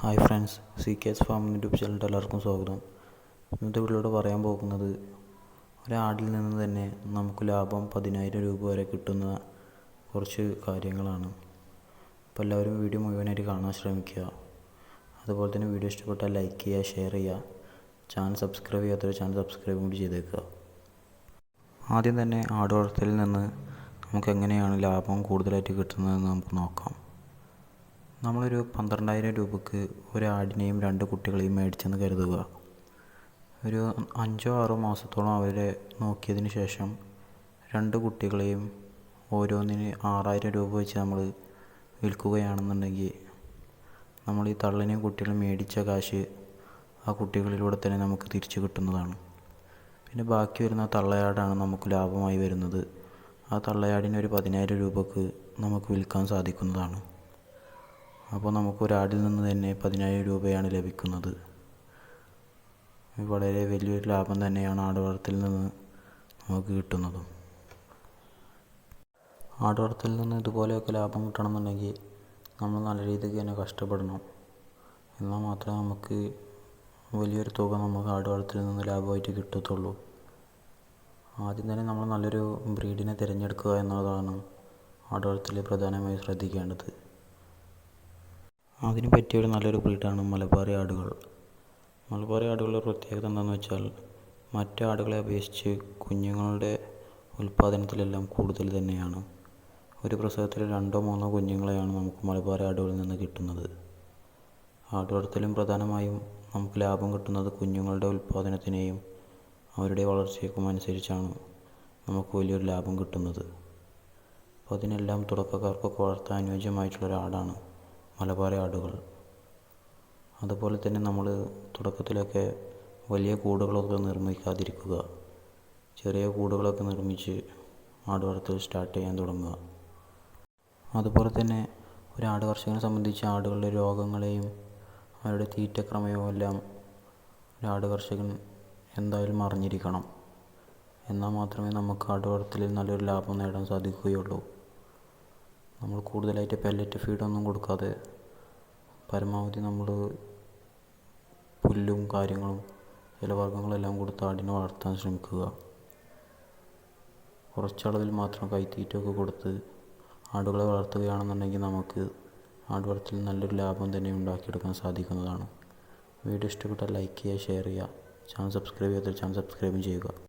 Hi friends C K S farm YouTube ചാനലിന്റെ എല്ലാവർക്കും സ്വാഗതം. ഇന്നത്തെ വീഡിയോയിലൂടെ പറയാൻ പോകുന്നത് ഒരാടിൽ നിന്ന് തന്നെ നമുക്ക് ലാഭം പതിനായിരം രൂപ വരെ കിട്ടുന്ന കുറച്ച് കാര്യങ്ങളാണ്. അപ്പോൾ എല്ലാവരും വീഡിയോ മുഴുവനായിട്ട് കാണാൻ ശ്രമിക്കുക. അതുപോലെ തന്നെ വീഡിയോ ഇഷ്ടപ്പെട്ടാൽ ലൈക്ക് ചെയ്യുക ഷെയർ ചെയ്യുക. ചാനൽ സബ്സ്ക്രൈബ് ചെയ്യാത്തൊരു ചാനൽ സബ്സ്ക്രൈബ് കൂടി ചെയ്തേക്കുക. ആദ്യം തന്നെ ആട് വളർത്തലിൽ നിന്ന് നമുക്ക് എങ്ങനെയാണ് ലാഭം കൂടുതലായിട്ട് കിട്ടുന്നതെന്ന് നമുക്ക് നോക്കാം. നമ്മളൊരു പന്ത്രണ്ടായിരം രൂപക്ക് ഒരാടിനെയും രണ്ട് കുട്ടികളെയും മേടിച്ചെന്ന് കരുതുക. ഒരു അഞ്ചോ ആറോ മാസത്തോളം അവരെ നോക്കിയതിന് ശേഷം രണ്ട് കുട്ടികളെയും ഓരോന്നിന് ആറായിരം രൂപ വെച്ച് നമ്മൾ വിൽക്കുകയാണെന്നുണ്ടെങ്കിൽ നമ്മൾ ഈ തള്ളിനെയും കുട്ടികളെയും മേടിച്ച കാശ് ആ കുട്ടികളിലൂടെ തന്നെ നമുക്ക് തിരിച്ചു കിട്ടുന്നതാണ്. പിന്നെ ബാക്കി വരുന്ന തള്ളയാടാണ് നമുക്ക് ലാഭമായി വരുന്നത്. ആ തള്ളയാടിന് ഒരു പതിനായിരം രൂപക്ക് നമുക്ക് വിൽക്കാൻ സാധിക്കുന്നതാണ്. അപ്പോൾ നമുക്ക് ഒരാടിൽ നിന്ന് തന്നെ പതിനായിരം രൂപയാണ് ലഭിക്കുന്നത്. വളരെ വലിയൊരു ലാഭം തന്നെയാണ് ആട് വളർത്തലിൽ നിന്ന് നമുക്ക് കിട്ടുന്നതും. ആട് വളർത്തലിൽ നിന്ന് ഇതുപോലെയൊക്കെ ലാഭം കിട്ടണമെന്നുണ്ടെങ്കിൽ നമ്മൾ നല്ല രീതിക്ക് തന്നെ കഷ്ടപ്പെടണം. എന്നാൽ മാത്രമേ നമുക്ക് വലിയൊരു തുക നമുക്ക് ആട് വളർത്തലിൽ നിന്ന് ലാഭമായിട്ട് കിട്ടത്തുള്ളൂ. ആദ്യം തന്നെ നമ്മൾ നല്ലൊരു ബ്രീഡിനെ തിരഞ്ഞെടുക്കുക എന്നുള്ളതാണ് ആട് വളർത്തലിൽ പ്രധാനമായും ശ്രദ്ധിക്കേണ്ടത്. അതിന് പറ്റിയ ഒരു നല്ലൊരു ബ്രീഡാണ് മലബാറി ആടുകൾ. മലബാറി ആടുകളുടെ പ്രത്യേകത എന്താണെന്ന് വെച്ചാൽ മറ്റ് ആടുകളെ അപേക്ഷിച്ച് കുഞ്ഞുങ്ങളുടെ ഉൽപ്പാദനത്തിലെല്ലാം കൂടുതൽ തന്നെയാണ്. ഒരു പ്രസവത്തിൽ രണ്ടോ മൂന്നോ കുഞ്ഞുങ്ങളെയാണ് നമുക്ക് മലബാറി ആടുകളിൽ നിന്ന് കിട്ടുന്നത്. ആട് വളർത്തലും പ്രധാനമായും നമുക്ക് ലാഭം കിട്ടുന്നത് കുഞ്ഞുങ്ങളുടെ ഉൽപ്പാദനത്തിനെയും അവരുടെ വളർച്ചയ്ക്കും അനുസരിച്ചാണ് നമുക്ക് വലിയൊരു ലാഭം കിട്ടുന്നത്. അപ്പോൾ അതിനെല്ലാം തുടക്കക്കാർക്കൊക്കെ വളർത്താൻ അനുയോജ്യമായിട്ടുള്ള ഒരു ആടാണ് മലബാറി ആടുകൾ. അതുപോലെ തന്നെ നമ്മൾ തുടക്കത്തിലൊക്കെ വലിയ കൂടുകളൊക്കെ നിർമ്മിക്കാതിരിക്കുക. ചെറിയ കൂടുകളൊക്കെ നിർമ്മിച്ച് ആട് വളർത്തൽ സ്റ്റാർട്ട് ചെയ്യാൻ തുടങ്ങുക. അതുപോലെ തന്നെ ഒരു ആട് കർഷകനെ സംബന്ധിച്ച് ആടുകളുടെ രോഗങ്ങളെയും അവരുടെ തീറ്റക്രമയവും എല്ലാം ഒരു ആട് കർഷകൻ എന്തായാലും അറിഞ്ഞിരിക്കണം. എന്നാൽ മാത്രമേ നമുക്ക് ആട് വളർത്തലിൽ നല്ലൊരു ലാഭം നേടാൻ സാധിക്കുകയുള്ളൂ. നമ്മൾ കൂടുതലായിട്ട് പെല്ലറ്റ് ഫീഡൊന്നും കൊടുക്കാതെ പരമാവധി നമ്മൾ പുല്ലും കാര്യങ്ങളും ഇലവർഗങ്ങളെല്ലാം കൊടുത്ത് ആടിനെ വളർത്താൻ ശ്രമിക്കുക. കുറച്ചളവിൽ മാത്രം കൈത്തീറ്റൊക്കെ കൊടുത്ത് ആടുകളെ വളർത്തുകയാണെന്നുണ്ടെങ്കിൽ നമുക്ക് ആട് വളർത്തലിൽ നല്ലൊരു ലാഭം തന്നെ ഉണ്ടാക്കിയെടുക്കാൻ സാധിക്കുന്നതാണ്. വീഡിയോ ഇഷ്ടപ്പെട്ടാൽ ലൈക്ക് ചെയ്യുക ഷെയർ ചെയ്യുക ചാനൽ സബ്സ്ക്രൈബ് ചെയ്യാത്ത ചാനൽ സബ്സ്ക്രൈബും ചെയ്യുക.